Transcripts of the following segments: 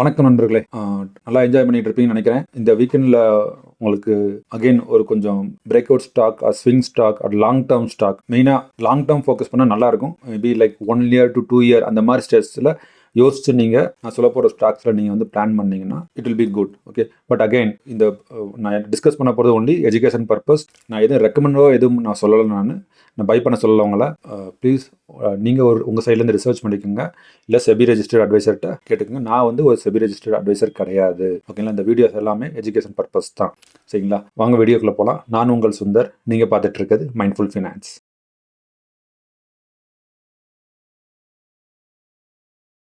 வணக்கம் நண்பர்களே. நல்லா என்ஜாய் பண்ணிட்டு இருப்பீங்கன்னு நினைக்கிறேன். இந்த வீக்கெண்டில் உங்களுக்கு அகைன் ஒரு கொஞ்சம் break out stock swing stock at long term stock மெயினாக லாங் டேர்ம் ஃபோக்கஸ் பண்ணால் நல்லாயிருக்கும் maybe like one year to two year அந்த மாதிரி ஸ்டேஜஸில் யோசிச்சு நீங்கள் நான் சொல்ல போகிற ஸ்டாக்ஸில் நீங்கள் வந்து பிளான் பண்ணீங்கன்னா it will be good okay but again இந்த நான் டிஸ்கஸ் பண்ண போகிறது ஒன்லி எஜுகேஷன் பர்பஸ் நான் எதுவும் ரெக்கமெண்டோ எதுவும் நான் சொல்லலை நான். நான் பை பண்ண சொல்லவங்கள ப்ளீஸ் நீங்கள் ஒரு உங்கள் சைட்லேருந்து ரிசர்ச் பண்ணிக்கோங்க. இல்லை செபி ரெஜிஸ்டர்ட் அட்வைசர்கிட்ட கேட்டுக்கோங்க. நான் வந்து ஒரு செபி ரெஜிஸ்டர்ட் அட்வைசர் கிடையாது ஓகேங்களா இந்த வீடியோஸ் எல்லாமே எஜுகேஷன் பர்பஸ் தான் சரிங்களா? வாங்க வீடியோக்குள்ளே போகலாம் நான் உங்கள் சுந்தர் நீங்கள் பார்த்துட்டு இருக்கிறது மைண்ட்ஃபுல் ஃபினான்ஸ்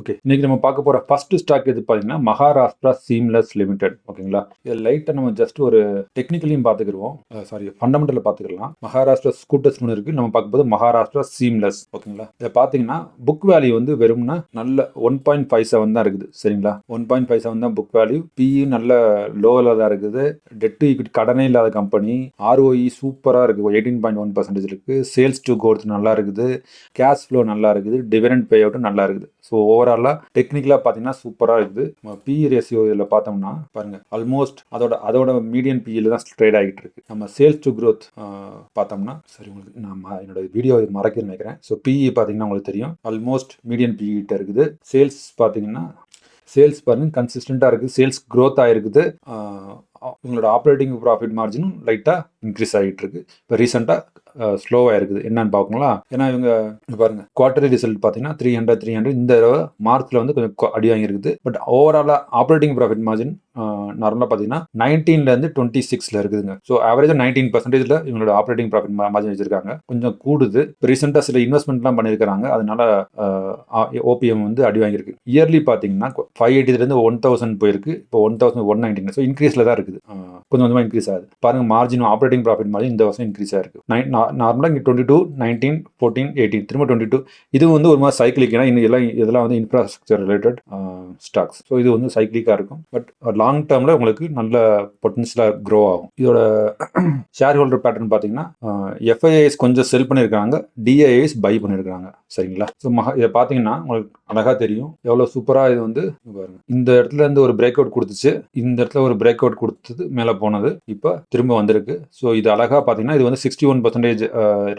ஓகே இன்னைக்கு நம்ம பார்க்க போகிற ஃபர்ஸ்ட் ஸ்டாக் எது பார்த்தீங்கன்னா மகாராஷ்டிரா சீம்லெஸ் லிமிடெட் ஓகேங்களா? இது லைட்டாக நம்ம ஜஸ்ட் ஒரு டெக்னிக்கலையும் பார்த்துக்கிடுவோம் சாரி ஃபண்டமெண்டலில் பார்த்துக்கலாம். மகாராஷ்டிரா ஸ்கூட்டர்ஸ் ஒன்று இருக்குது நம்ம பார்க்கும்போது மகாராஷ்டிரா சீம்லெஸ் ஓகேங்களா? இதை பார்த்தீங்கன்னா புக் வேல்யூ வந்து வெறும்னா நல்ல ஒன் பாயிண்ட் ஃபைவ் செவன் தான் இருக்குது. சரிங்களா? ஒன் பாயிண்ட் ஃபைவ் செவன் தான் புக் வேல்யூ பிஇ நல்ல லோவில் தான் இருக்குது. டெட்டு ஈக்விட்டி e கடனே இல்லாத கம்பெனி ஆர்ஓஇ சூப்பராக இருக்குது எயிட்டீன் பாயிண்ட் ஒன் பர்சன்டேஜ் இருக்குது சேல்ஸ் டு கோர்த் நல்லா இருக்குது. கேஷ் ஃப்ளோ நல்லா இருக்குது. டிவிடெண்ட் பே அவுட்டும் நல்லா இருக்குது. ஸோ ஓவராலாக டெக்னிக்கலாக பார்த்தீங்கன்னா சூப்பராக இருக்குது பிஇ ரேஷியோ இதில் பார்த்தோம்னா பாருங்கள் ஆல்மோஸ்ட் அதோட அதோட மீடியம் பிஇயில் தான் ட்ரேட் ஆகிட்டு இருக்கு. நம்ம சேல்ஸ் டு க்ரோத் பார்த்தோம்னா சரி உங்களுக்கு நான் என்னோட வீடியோ மறக்க நினைக்கிறேன். ஸோ பிஇ பார்த்தீங்கன்னா உங்களுக்கு தெரியும். ஆல்மோஸ்ட் மீடியம் பிஇ இருக்குது. சேல்ஸ் பார்த்தீங்கன்னா சேல்ஸ் பாருங்க கன்சிஸ்டண்ட்டாக இருக்குது. சேல்ஸ் க்ரோத் ஆகிருக்குது உங்களோட ஆப்ரேட்டிங் ப்ராஃபிட் மார்ஜினும் லைட்டாக இன்க்ரீஸ் ஆகிட்டு இருக்கு இப்போ ரீசெண்டாக ஸ்லோவாக இருக்குது. என்னன்னு பார்க்கணுங்களா ஏன்னா இவங்க பாருங்க. குவார்டர்லி ரிசல்ட் பார்த்தீங்கன்னா த்ரீ ஹண்ட்ரட் த்ரீ ஹண்ட்ரட் இந்த தடவை மார்க்ல வந்து கொஞ்சம் அடி வாங்கியிருக்குது. பட் ஓவராலாக ஆப்ரேட்டிங் ப்ராஃபிட் மார்ஜின் நார்மலாக பார்த்தீங்கன்னா நைன்டீன்லேருந்து டுவெண்ட்டி சிக்ஸில் இருக்குதுங்க. ஸோ ஆவரேஜாக நைன்டீன் பர்சன்டேஜில் இவங்களோட ஆப்ரேட்டிங் ப்ராஃபிட் மார்ஜின் வச்சிருக்காங்க. கொஞ்சம் கூடுது. இப்போ ரீசெண்டாக சில இன்வெஸ்ட்மெண்ட்லாம் பண்ணியிருக்காங்க அதனால ஓபிஎம் வந்து அடி வாங்கியிருக்கு. இயர்லி பார்த்தீங்கன்னா ஃபைவ் எயிட்டிலேருந்து ஒன் தௌசண்ட் போயிருக்கு. இப்போ one thousand one nineteen so இன்க்ரீஸில் தான் இருக்குது. கொஞ்சம் கொஞ்சமாக இன்க்ரீஸ் ஆகுது. பாருங்க மார்ஜின் ஆப்ரேட்டிங் ப்ராஃபிட் மார்ஜின் இந்த வருஷம் இன்க்ரீஸ் ஆயிருக்கு. நைன் நார்மலாக இங்கே twenty two nineteen fourteen eighteen திரும்ப டுவெண்ட்டி டூ இது வந்து ஒரு மாதிரி சைக்கிளிக் ஏன்னா இன்னும் எல்லாம் இதெல்லாம் வந்து இன்ஃப்ராஸ்ட்ரக்சர் ரிலேட்டட் ஸ்டாக்ஸ் ஸோ இது வந்து சைக்கிளிக்காக இருக்கும். பட் லாங் டேர்மில் உங்களுக்கு நல்ல பொட்டன்ஷியலாக க்ரோ ஆகும். இதோட ஷேர் ஹோல்டர் பேட்டர்ன் பார்த்தீங்கன்னா எஃப்ஐஏஎஸ் கொஞ்சம் செல் பண்ணியிருக்காங்க டிஐஏஎஸ் பை பண்ணியிருக்காங்க சரிங்களா? ஸோ மகா இதை பார்த்தீங்கன்னா உங்களுக்கு அழகாக தெரியும். எவ்வளோ சூப்பராக இது வந்து பாருங்க. இந்த இடத்துல இருந்து ஒரு பிரேக் அவுட் கொடுத்துச்சு. இந்த இடத்துல ஒரு பிரேக் அவுட் கொடுத்தது மேலே போனது. இப்போ திரும்ப வந்திருக்கு. ஸோ இது அழகாக பார்த்தீங்கன்னா இது வந்து sixty one percentage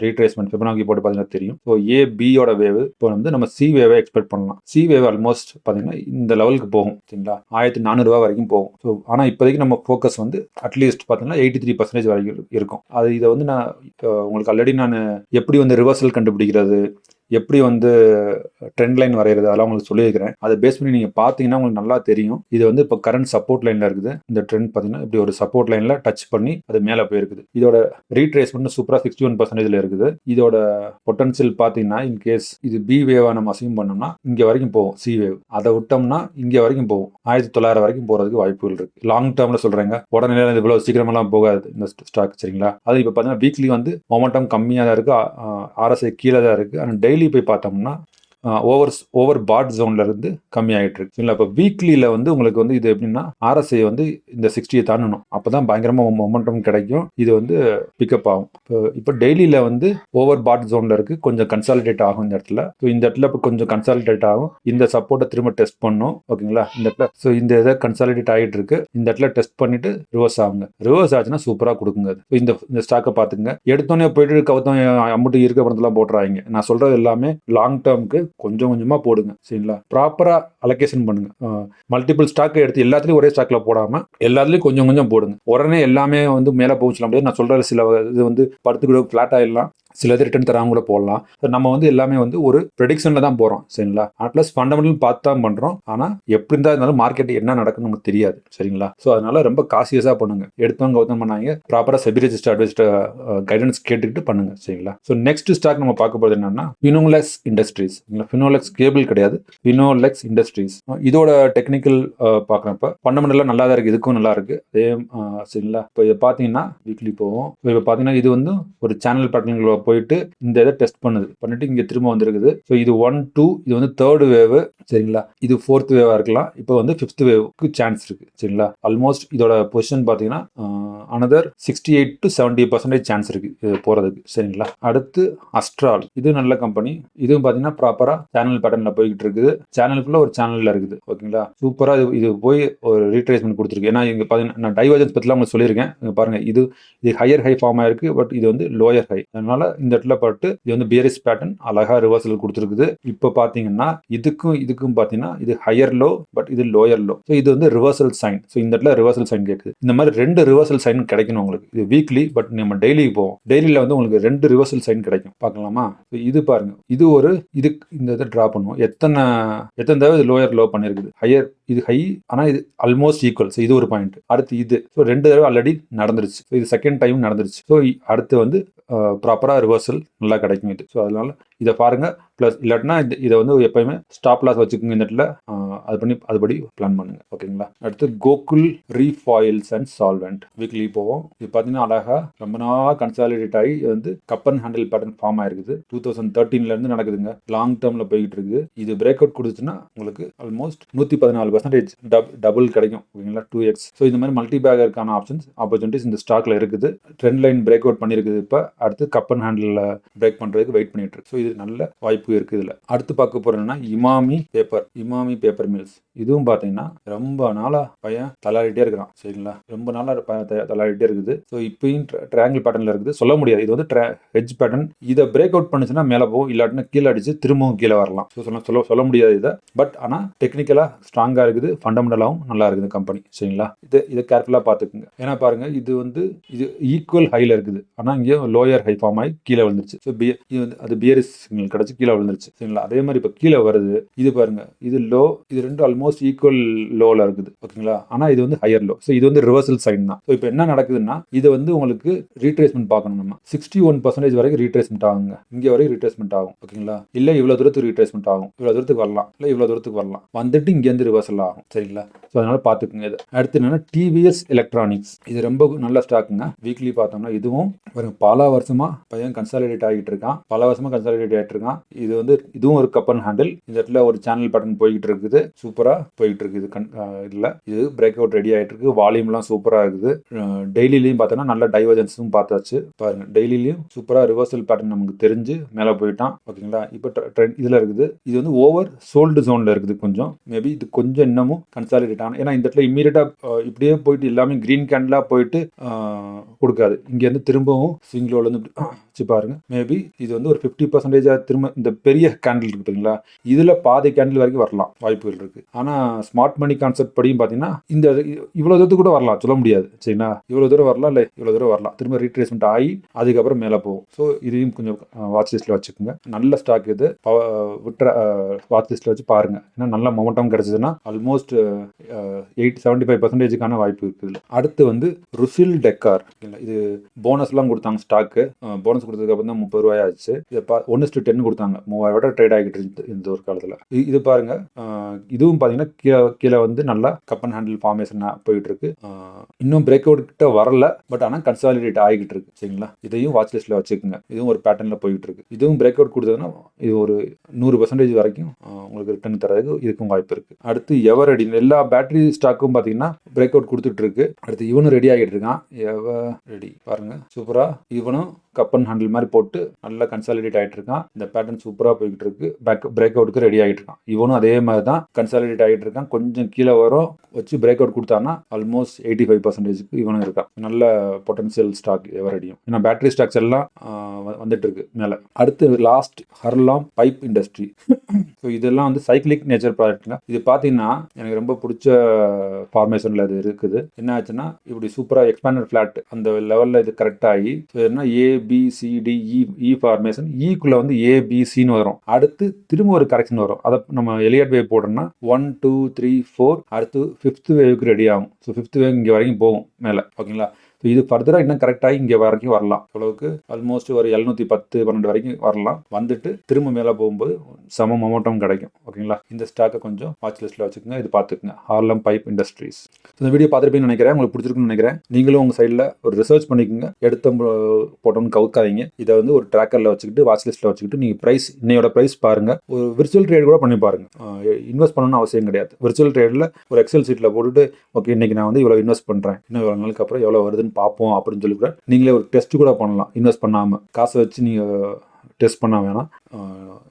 retracement Fibonacci போட்டு பார்த்தீங்கன்னா தெரியும். ஸோ ஏ பியோட வேவ் இப்போ வந்து நம்ம சி வேவை எக்ஸ்பெக்ட் பண்ணலாம். சி வேவ் ஆல்மோஸ்ட் பார்த்தீங்கன்னா இந்த லெவலுக்கு போகும். சரிங்களா? ஆயிரத்தி நானூறுரூவா வரைக்கும் போகும். ஸோ ஆனால் இப்போதைக்கு நம்ம ஃபோக்கஸ் வந்து அட்லீஸ்ட் பார்த்தீங்கன்னா எயிட்டி த்ரீ பர்சன்டேஜ் வரைக்கும் இருக்கும். அது இதை வந்து நான் உங்களுக்கு ஆல்ரெடி நான் எப்படி வந்து ரிவர்சல் கண்டுபிடிக்கிறது எப்படி வந்து ட்ரெண்ட் லைன் வரைகிறது அதெல்லாம் உங்களுக்கு சொல்லியிருக்கிறேன். அதை பேஸ் பண்ணி நீங்கள் பார்த்தீங்கன்னா உங்களுக்கு நல்லா தெரியும். இது வந்து இப்போ கரண்ட் சப்போர்ட் லைனில் இருக்குது. இந்த ட்ரெண்ட் பார்த்தீங்கன்னா இப்படி ஒரு சப்போர்ட் லைனில் டச் பண்ணி அது மேலே போயிருக்குது. இதோட ரீட்ரேஸ்மெண்ட் சூப்பராக சிக்ஸ்டி ஒன் பர்சன்டேஜில் இருக்குது. இதோட பொட்டன்சியல் பார்த்தீங்கன்னா இன்கேஸ் இது பி வேவாக நம்ம அசியூம் பண்ணோம்னா இங்கே வரைக்கும் போகும். சி வேவ் அதை விட்டோம்னா இங்கே வரைக்கும் போகும். ஆயிரத்தி தொள்ளாயிரம் வரைக்கும் போகிறதுக்கு வாய்ப்புகள் இருக்குது லாங் டேர்மில் சொல்கிறேங்க உடனே இது இவ்வளோ சீக்கிரமெல்லாம் போகாது. இந்த ஸ்டாக் சரிங்களா? அது இப்போ பார்த்தீங்கன்னா வீக்லி வந்து மொமெண்டம் கம்மியாக தான் இருக்குது ஆர்எஸ்ஐ கீழே தான் இருக்குது ஆனால் டெய்லி டெய்லி போய் பார்த்தோம்னா ஓவர் ஓவர் பாட் ஜோன்ல இருந்து கம்மியாயிட்டு இருக்கு. சரிங்களா இப்போ வீக்லியில் வந்து உங்களுக்கு வந்து இது எப்படின்னா ஆர்எஸ்ஐ வந்து இந்த சிக்ஸ்டியை தாண்டணும். அப்போ தான் பயங்கரமாக மொமெண்டம் கிடைக்கும். இது வந்து பிக்கப் ஆகும். இப்போ இப்போ டெய்லியில் வந்து ஓவர் பாட் ஜோனில் இருக்கு. கொஞ்சம் கன்சாலிடேட் ஆகும் இந்த இடத்துல. ஸோ இந்த இடத்துல இப்போ கொஞ்சம் கன்சாலிடேட் ஆகும். இந்த சப்போர்ட்டை திரும்ப டெஸ்ட் பண்ணும். ஓகேங்களா? இந்த இடத்துல. ஸோ இந்த இதை கன்சாலிடேட் ஆகிட்டு இருக்கு. இந்த இடத்துல டெஸ்ட் பண்ணிட்டு ரிவர்ஸ் ஆகுங்க. ரிவர்ஸ் ஆச்சுன்னா சூப்பராக கொடுக்குங்க இந்த இந்த ஸ்டாக்கை பார்த்துங்க எடுத்தோன்னே போயிட்டு கவுத்தம் அம்மட்டு இருக்க படத்தெல்லாம் போட்டுறாங்க நான் சொல்கிறது எல்லாமே லாங் டேர்முக்கு கொஞ்சம் கொஞ்சமாக போடுங்க சரிங்களா? ப்ராப்பராக அலோகேஷன் பண்ணுங்க. மல்டிபிள் ஸ்டாக் எடுத்து எல்லாத்துலேயும் ஒரே ஸ்டாக்ல போடாம எல்லாத்துலேயும் கொஞ்சம் கொஞ்சம் போடுங்க. உடனே எல்லாமே வந்து மேலே போக சொல்ல முடியாது நான் சொல்கிற சில இது வந்து படுத்துக்கிட ஃப்ளாட் ஆயிடலாம். சில இது ரிட்டர்ன் தராம கூட போடலாம். நம்ம வந்து எல்லாமே வந்து ஒரு ப்ரெடிக்ஷனில் தான் போகிறோம் சரிங்களா? ப்ளஸ் ஃபண்டமெண்டல் பார்த்து தான் பண்ணுறோம் ஆனால் எப்படி இருந்தால் இருந்தாலும் மார்க்கெட் என்ன நடக்குன்னு நமக்கு தெரியாது சரிங்களா? ஸோ அதனால ரொம்ப காசியஸாக பண்ணுங்க. எடுத்தவங்க கௌதம் பண்ணாங்க ப்ராப்பராக செபி ரெஜிஸ்டர் அட்வைஸ்ட் கைடன்ஸ் கேட்டுக்கிட்டு பண்ணுங்க சரிங்களா? ஸோ நெக்ஸ்ட் ஸ்டாக் நம்ம பார்க்க போகிறது என்னன்னா ஃபினோலெக்ஸ் இண்டஸ்ட்ரீஸ் ஃபினோலெக்ஸ் கேபிள் கிடையாது. ஃபினோலெக்ஸ் இண்டஸ்ட்ரீஸ் இதோட டெக்னிக்கல் பார்க்குறப்ப ஃபண்டமெண்டலாக நல்லா தான் இருக்குது இதுக்கும் நல்லா இருக்குது அதே சரிங்களா? இப்போ இதை பார்த்தீங்கன்னா வீக்லி போவோம். இப்போ பார்த்தீங்கன்னா இது வந்து ஒரு சேனல் பேட்டர்னில் போயிட்டு இந்த இதை டெஸ்ட் பண்ணுது. பண்ணிட்டு இங்கே திரும்ப வந்திருக்குது. ஸோ இது ஒன் டூ இது வந்து தேர்டு வேவ் சரிங்களா? இது ஃபோர்த் வேவாக இருக்கலாம். இப்போ வந்து ஃபிஃப்த் வேவுக்கு சான்ஸ் இருக்கு சரிங்களா? ஆல்மோஸ்ட் இதோட பொசிஷன் பார்த்தீங்கன்னா another sixty eight to seventy percentage chance இருக்கு இது போகிறதுக்கு சரிங்களா? அடுத்து அஸ்ட்ரால் இது நல்ல கம்பெனி இதுவும் பார்த்தீங்கன்னா ப்ராப்பராக சேனல் பேட்டர்னில் போய்கிட்டு இருக்குது. சேனலுக்குள்ள ஒரு சேனலில் இருக்குது ஓகேங்களா? சூப்பராக இது இது போய் ஒரு ரீட்ரேஸ்மெண்ட் கொடுத்துருக்கு. ஏன்னா இங்கே பார்த்தீங்கன்னா நான் டைவர்ஜன்ஸ் பற்றிலாம் உங்களுக்கு சொல்லியிருக்கேன். பாருங்கள் இது இது ஹையர் ஹை ஃபார்மாக இருக்குது பட் இது வந்து லோயர் ஹை அதனால் இந்த இடத்துல பட்டு இது வந்து பியரிஸ் பேட்டர்ன் அழகா ரிவர்சல் கொடுத்துருக்குது. இப்போ பார்த்தீங்கன்னா இதுக்கும் இதுக்கும் பார்த்தீங்கன்னா இது ஹையர் லோ பட் இது லோயர் லோ ஸோ இது வந்து ரிவர்சல் சைன் ஸோ இந்த இடத்துல ரிவர்சல் சைன் கேட்குது. இந்த மாதிரி ரெண்டு ரிவர்சல் சைன் கிடைக்கணும் உங்களுக்கு. இது வீக்லி பட் நம்ம டெய்லி போவோம். டெய்லியில் வந்து உங்களுக்கு ரெண்டு ரிவர்சல் சைன் கிடைக்கும். பார்க்கலாமா? இது பாருங்க. இது ஒரு இது இந்த இதை ட்ரா பண்ணுவோம். எத்தனை எத்தனை தடவை இது லோயர் லோ பண்ணியிருக்குது ஹையர் இது ஹை ஆனால் இது ஆல்மோஸ்ட் ஈக்குவல் ஸோ இது ஒரு பாயிண்ட் அடுத்து இது. ஸோ ரெண்டு தடவை ஆல்ரெடி நடந்துருச்சு. ஸோ இது செகண்ட் டைம் நடந்துருச்சு. ஸோ அடுத்து வந்து ப்ராப்பராக ரிவர்சல் நல்லா கிடைக்கும் இது. ஸோ அதனால இதை பாருங்கள் ப்ளஸ் இல்லாட்டினா இது இதை வந்து எப்பயுமே ஸ்டாப் லாஸ் வச்சுக்கோங்க இந்த இடத்துல. அது பண்ணி அதுபடி பிளான் பண்ணுங்கள் ஓகேங்களா அடுத்து Gokul refoils and solvent weekly போவோம். இது பார்த்தீங்கன்னா அழகாக ரொம்ப நாள் கன்சாலிடேட் ஆகி வந்து cup and handle pattern form ஆயிருக்குது. டூ தௌசண்ட் தேர்ட்டீன்லேருந்து நடக்குதுங்க. லாங் டேர்மில் போய்கிட்டு இருக்குது. இது பிரேக் அவுட் கொடுத்துச்சுன்னா உங்களுக்கு ஆல்மோஸ்ட் நூற்றி பதினாலு பர்சன்டேஜ் டப் டபுள் கிடைக்கும். ஓகேங்களா டூ எக்ஸ் ஸோ இந்த மாதிரி மல்டி பேக்கருக்கான ஆப்ஷன்ஸ் ஆப்பர்ச்சுனிட்டிஸ் இந்த ஸ்டாக்ல இருக்குது. ட்ரெண்ட் லைன் பிரேக் அவுட் பண்ணியிருக்குது இப்போ. அடுத்து கப் அண்ட் ஹேண்டில் பிரேக் பண்ணுறதுக்கு வெயிட் பண்ணிட்டு இருக்கு. ஸோ இது நல்ல வாய்ப்பு இருக்கு இதில். அடுத்து பார்க்க போறோம்னா Emami paper Emami paper mills இதுவும் பார்த்தீங்கன்னா ரொம்ப நாளா பையன் தள்ளாடிட்டே இருக்கிறான் சரிங்களா? ரொம்ப நாளா பையன் தள்ளாடிட்டே இருக்குது. ஸோ இப்பயும் ட்ரையாங்கிள் பேட்டர்ல இருக்குது. சொல்ல முடியாது. இது வந்து ஹெஜ் பேட்டர்ன் இதை பிரேக் அவுட் பண்ணுச்சுன்னா மேலே போகும். இல்லாட்டினா கீழே அடிச்சு திரும்பவும் கீழே வரலாம். ஸோ சொல்ல சொல்ல சொல்ல முடியாது இதை. பட் ஆனால் டெக்னிக்கலாக ஸ்ட்ராங்காக இருக்குது. ஃபண்டமெண்டலாகவும் நல்லா இருக்குது கம்பெனி சரிங்களா? இது இதை கேர்ஃபுல்லாக பார்த்துக்குங்க. ஏன்னா பாருங்க இது வந்து இது ஈக்குவல் ஹைல இருக்குது. ஆனால் இங்கே லோயர் ஹை ஃபார்ம் ஆகி கீழே விழுந்துருச்சு. ஸோ பி இது வந்து அது பியரிஸ் சிக்னல் கிடச்சி கீழே விழுந்துருச்சு. சரிங்களா? அதே மாதிரி இப்போ கீழே வருது. இது பாருங்க. இது லோ இது ரெண்டும் ஆல்மோஸ்ட் ஈக்குவல் லோவில் இருக்குது. ஓகேங்களா? ஆனால் இது வந்து ஹையர் லோ ஸோ இது வந்து ரிவர்சல் சைன் தான். ஸோ இப்போ என்ன நடக்குதுன்னா இது வந்து உங்களுக்கு ரீட்ரேஸ்மெண்ட் பார்க்கணும் நம்ம. சிக்ஸ்டி ஒன் பர்சன்டேஜ் வரைக்கும் ரீட்ரேஸ்மெண்ட் ஆகுங்க. இங்கே வரைக்கும் ரீட்ரேஸ்மெண்ட் ஆகும். ஓகேங்களா? இல்லை இவ்வளோ தூரத்துக்கு ரீட்ரேஸ்மெண்ட் ஆகும். இவ்வளோ தூரத்துக்கு வரலாம். இல்லை இவ்வளோ தூரத்துக்கு வரலாம். வந்துட்டு இங்கேருந்து ரிவர்சல் ஆகும். சரிங்களா? ஸோ அதனால பார்த்துக்குங்க இது. அடுத்து என்னென்னா டிவிஎஸ் எலக்ட்ரானிக்ஸ் இது ரொம்ப நல்ல ஸ்டாக்குங்க வீக்லி பார்த்தோம்னா இதுவும் ஒரு பல வருஷமாக பையன் கன்சாலிடேட் ஆகிட்டு இருக்கான். பல வருஷமாக கன்சாலிடேட் ரெடி இருக்கான் இது வந்து இதுவும் ஒரு கப்பன் ஹேண்டில் இந்த இடத்துல ஒரு சேனல் பட்டன் போய்கிட்டு இருக்குது. சூப்பரா போய்கிட்டு இருக்குது. கண் இதில். இது பிரேக் அவுட் ரெடி ஆகிட்டு இருக்கு வால்யூம்லாம் சூப்பராக இருக்குது. டெய்லிலையும் பார்த்தோன்னா நல்ல டைவர்ஜன்ஸும் பார்த்தாச்சு. பாருங்க. டெய்லிலையும் சூப்பராக ரிவர்சல் பேட்டர்ன் நமக்கு தெரிஞ்சு மேலே போயிட்டான். ஓகேங்களா? இப்போ ட்ரெண்ட் இதில் இருக்குது. இது வந்து ஓவர் சோல்டு ஜோனில் இருக்குது கொஞ்சம். மேபி இது கொஞ்சம் இன்னமும் கன்சாலிடேட் ஆகும் ஏன்னா இந்த இடத்துல இம்மீடியட்டாக இப்படியே போயிட்டு எல்லாமே க்ரீன் கேண்டிலாக போயிட்டு கொடுக்காது. இங்கேருந்து திரும்பவும் ஸ்விங்லோலேருந்து இப்படி வச்சு பாருங்க. மேபி இது வந்து ஒரு ஃபிஃப்டி பர்சன்டேஜாக திரும்ப இந்த பெரிய கேண்டில் இருக்கு பார்த்தீங்களா இதில் பாதி கேண்டில் வரைக்கும் வரலாம். வாய்ப்புகள் இருக்கு. ஆனால் ஸ்மார்ட் மணி கான்செப்ட் படியும் பார்த்தீங்கன்னா இந்த இவ்வளோ தூரத்துக்கு கூட வரலாம். சொல்ல முடியாது. சரிங்களா? இவ்வளோ தூரம் வரலாம் இல்லை இவ்வளோ தூரம் வரலாம். திரும்ப ரீட்ரேஸ்மெண்ட் ஆகி அதுக்கப்புறம் மேலே போகும். ஸோ இதையும் கொஞ்சம் வாட்ச் லிஸ்ட்டில் வச்சுக்கோங்க. நல்ல ஸ்டாக் இது. விட்டுற வாட்ச் லிஸ்ட்டில் வச்சு பாருங்க. ஏன்னா நல்ல மொமெண்டம் கிடச்சிதுன்னா ஆல்மோஸ்ட் எயிட் செவன்டி ஃபைவ் பர்சன்டேஜுக்கான வாய்ப்பு இருக்குது அடுத்து வந்து ருசில் டெக்கார் இது போனஸ்லாம் கொடுத்தாங்க ஸ்டாக்கு போனஸ் கொடுத்ததுக்கு அப்புறம் தான் முப்பது ரூபாய் ஆச்சு. இதை பா ஒன்று டு டென் கொடுத்தாங்க. மூவாயிரம் விட ட்ரேட் ஆகிட்டு இருந்து இந்த ஒரு காலத்தில். இது பாருங்க இதுவும் பார்த்தீங்கன்னா கீழே கீழே வந்து நல்லா கப் அண்ட் ஹேண்டில் ஃபார்மேஷனாக போயிட்டு இருக்கு. இன்னும் பிரேக் அவுட் கிட்ட வரல பட் ஆனால் கன்சாலிடேட் ஆகிட்டு இருக்கு. சரிங்களா? இதையும் வாட்ச் லிஸ்ட்டில் வச்சுக்கோங்க. இதுவும் ஒரு பேட்டர்னில் போயிட்டு இருக்கு. இதுவும் பிரேக் அவுட் கொடுத்ததுன்னா இது ஒரு நூறு பர்சன்டேஜ் வரைக்கும் உங்களுக்கு ரிட்டர்ன் தரதுக்கு இதுக்கும் வாய்ப்பு இருக்கு. அடுத்து எவர் ரெடி எல்லா பேட்டரி ஸ்டாக்கும் பார்த்தீங்கன்னா பிரேக் அவுட் கொடுத்துட்ருக்கு. அடுத்து இவனும் ரெடி ஆகிட்டு இருக்கான் எவ ரெடி பாருங்கள் சூப்பராக இவனும் கப் அண்ட் ஹேண்டில் மாதிரி போட்டு நல்லா கன்சாலிடேட் ஆகிட்டு இருக்கான் இந்த பேட்டர்ன் சூப்பராக போய்கிட்டு இருக்கு பேக் பிரேக் அவுட்டுக்கு ரெடி ஆகிட்டு இருக்கான் இவனும் அதே மாதிரி தான் கன்சாலிடேட் ஆகிட்டு இருக்கான் கொஞ்சம் கீழே வரும். வச்சு பிரேக் அவுட் கொடுத்தான்னா ஆல்மோஸ்ட் எயிட்டி ஃபைவ் பர்சன்டேஜுக்கு இவனும் இருக்கான். நல்ல பொட்டன்ஷியல் ஸ்டாக் எவரடியும் ஏன்னா பேட்டரி ஸ்டாக்ஸ் எல்லாம் வந்துட்டு இருக்கு மேலே. அடுத்து last Hariom pipe industry so இதெல்லாம் வந்து சைக்கிளிக் நேச்சர் ப்ராடக்ட்ங்க இது பார்த்தீங்கன்னா எனக்கு ரொம்ப பிடிச்ச ஃபார்மேஷனில் அது இருக்குது. என்ன ஆச்சுன்னா இப்படி சூப்பராக எக்ஸ்பேண்டட் ஃபிளாட் அந்த லெவலில் இது கரெக்ட் ஆகி ஸோ என்ன ஏபிசிடி இ ஃபார்மேஷன் இக்குள்ளே வந்து ஏபிசின்னு வரும். அடுத்து திரும்ப ஒரு கரெக்ஷன் வரும். அதை நம்ம எலியட் வேவ் போட்டோம்னா ஒன் டூ த்ரீ ஃபோர் அடுத்து ஃபிஃப்த் வேவுக்கு ரெடி ஆகும். ஸோ ஃபிஃப்த் வேவ் இங்கே வரைக்கும் போகும் மேலே. ஓகேங்களா? ஸோ இது ஃபர்தராக இன்னும் கரெக்டாகி இங்கே வரைக்கும் வரலாம். அளவுக்கு ஆல்மோஸ்ட் ஒரு எழுநூற்றி பத்து பன்னெண்டு வரைக்கும் வரலாம். வந்துட்டு திரும்ப மேலே போகும்போது சம மொமெண்டம் கிடைக்கும். ஓகேங்களா இந்த ஸ்டாக்கை கொஞ்சம் வாட்ச் லிஸ்ட்டில் வச்சுக்கோங்க. இது பார்த்துக்குங்க. ஹார்லம் பைப் இண்டஸ்ட்ரீஸ் இந்த வீடியோ பார்த்துருப்பீங்கன்னு நினைக்கிறேன். உங்களுக்கு பிடிச்சிருக்குன்னு நினைக்கிறேன். நீங்களும் உங்கள் சைடில் ஒரு ரிசர்ச் பண்ணிக்கோங்க. எடுத்த போட்டோம்னு கவுக்காதீங்க. இதை வந்து ஒரு ட்ராக்கரில் வச்சுக்கிட்டு வாட்ச் லிஸ்ட்டில் வச்சுக்கிட்டு நீங்கள் ப்ரைஸ் இன்னையோட ப்ரைஸ் பாருங்கள் ஒரு விர்ச்சுவல் ட்ரேட் கூட பண்ணி பாருங்க. இன்வெஸ்ட் பண்ணணும்னு அவசியம் கிடையாது. விர்ச்சுவல் ட்ரேடில் ஒரு எக்ஸல் சீட்டில் போட்டுட்டு ஓகே இன்னைக்கு நான் வந்து இவ்வளோ இன்வெஸ்ட் பண்ணுறேன் இன்னும் இவ்வளோ நாளுக்கு அப்புறம் எவ்வளோ வருதுன்னு பார்ப்போம் அப்படின்னு சொல்லி கூட நீங்களே ஒரு டெஸ்ட் கூட பண்ணலாம். இன்வெஸ்ட் பண்ணாமல் காசை வச்சு நீங்கள் டெஸ்ட் பண்ண வேணாம்.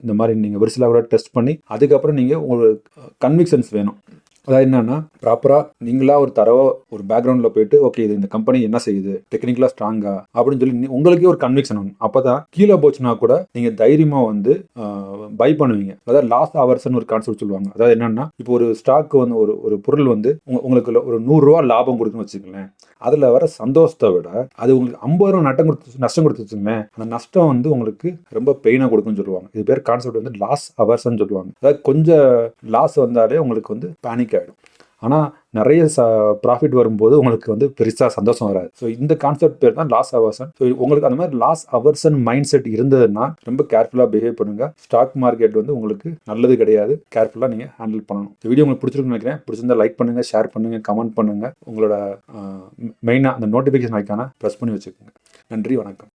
இந்த மாதிரி நீங்கள் விரிசலாக கூட டெஸ்ட் பண்ணி அதுக்கப்புறம் நீங்கள் உங்களுக்கு கன்விக்ஷன்ஸ் வேணும். அதாவது என்னன்னா ப்ராப்பராக நீங்களா ஒரு தரவா ஒரு பேக்ரவுண்டில் போயிட்டு ஓகே இது இந்த கம்பெனி என்ன செய்யுது? டெக்னிக்கலாக ஸ்ட்ராங்கா அப்படின்னு சொல்லி நீ- உங்களுக்கே ஒரு கன்விக்ஷன் வேணும் அப்போ தான் கீழே போச்சுன்னா கூட நீங்கள் தைரியமாக வந்து பை பண்ணுவீங்க. அதாவது லாஸ் ஹவர்ஸ்னு ஒரு கான்செப்ட் சொல்லுவாங்க. அதாவது என்னன்னா இப்போ ஒரு ஸ்டாக் வந்து ஒரு ஒரு பொருள் வந்து உங்களுக்கு ஒரு நூறுரூவா லாபம் கொடுக்குன்னு வச்சுக்கங்களேன். அதில் வர சந்தோஷத்தை விட அது உங்களுக்கு ஐம்பது ரூபா நட்டம் கொடுத்து நஷ்டம் கொடுத்து வச்சுங்களேன் அந்த நஷ்டம் வந்து உங்களுக்கு ரொம்ப பெயினாக கொடுக்குன்னு சொல்லுவாங்க. இது பேர் கான்செப்ட் வந்து லாஸ் ஹவர்ஸ்ன்னு சொல்லுவாங்க. அதாவது கொஞ்சம் லாஸ் வந்தாலே உங்களுக்கு வந்து பேனிக் ஆகிடும் ஆனால் நிறைய ச ப்ராஃபிட் வரும்போது உங்களுக்கு வந்து பெருசாக சந்தோஷம் வராது. ஸோ இந்த கான்செப்ட் பேர் தான் லாஸ் அவர்சன் ஸோ உங்களுக்கு அந்த மாதிரி லாஸ் அவர்சன் மைண்ட் செட் இருந்ததுன்னா ரொம்ப கேர்ஃபுல்லாக பிஹேவ் பண்ணுங்க. ஸ்டாக் மார்க்கெட் வந்து உங்களுக்கு நல்லது கிடையாது. கேர்ஃபுல்லாக நீங்கள் ஹேண்டில் பண்ணணும். இந்த வீடியோ உங்களுக்கு பிடிச்சிருக்குன்னு நினைக்கிறேன். பிடிச்சிருந்தா லைக் பண்ணுங்க ஷேர் பண்ணுங்க கமெண்ட் பண்ணுங்க. உங்களோட மெயினாக அந்த நோட்டிஃபிகேஷன் ஐக்கான ப்ரெஸ் பண்ணி வச்சுக்கோங்க. நன்றி வணக்கம்.